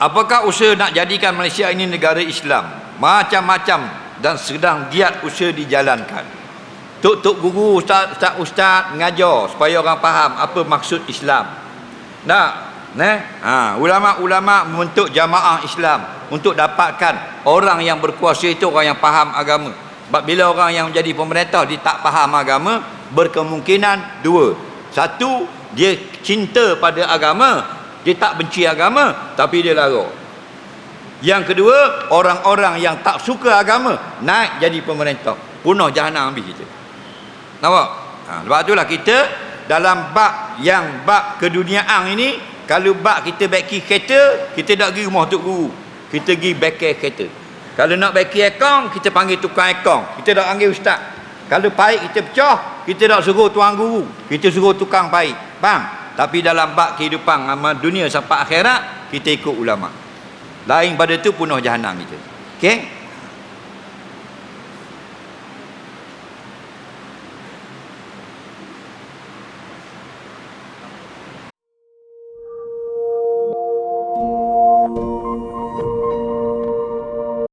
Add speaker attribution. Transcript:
Speaker 1: Apakah usaha nak jadikan Malaysia ini negara Islam? Macam-macam dan sedang giat usaha dijalankan. Tok-tok guru, ustaz, ustaz, mengajar supaya orang faham apa maksud Islam. Nah, ne? Ha, ulama-ulama membentuk jamaah Islam untuk dapatkan orang yang berkuasa itu orang yang faham agama. Sebab bila orang yang menjadi pemerintah dia tak faham agama, berkemungkinan dua. Satu, dia cinta pada agama, dia tak benci agama, tapi dia lara. Yang kedua, orang-orang yang tak suka agama naik jadi pemerintah. Punah jahanam habis kita. Nampak? Ha, sebab itulah kita dalam bab yang bab keduniaan ini, kalau bab kita baiki kereta, kita tak pergi rumah tok guru. Kita pergi bengkel kereta. Kalau nak baiki akaun, kita panggil tukang akaun. Kita tak panggil ustaz. Kalau paik kita pecah, kita tak suruh tuan guru. Kita suruh tukang paik. Faham? Tapi dalam bab kehidupan amal dunia sampai akhirat, kita ikut ulama. Lain pada itu punah jahanam kita. Okey?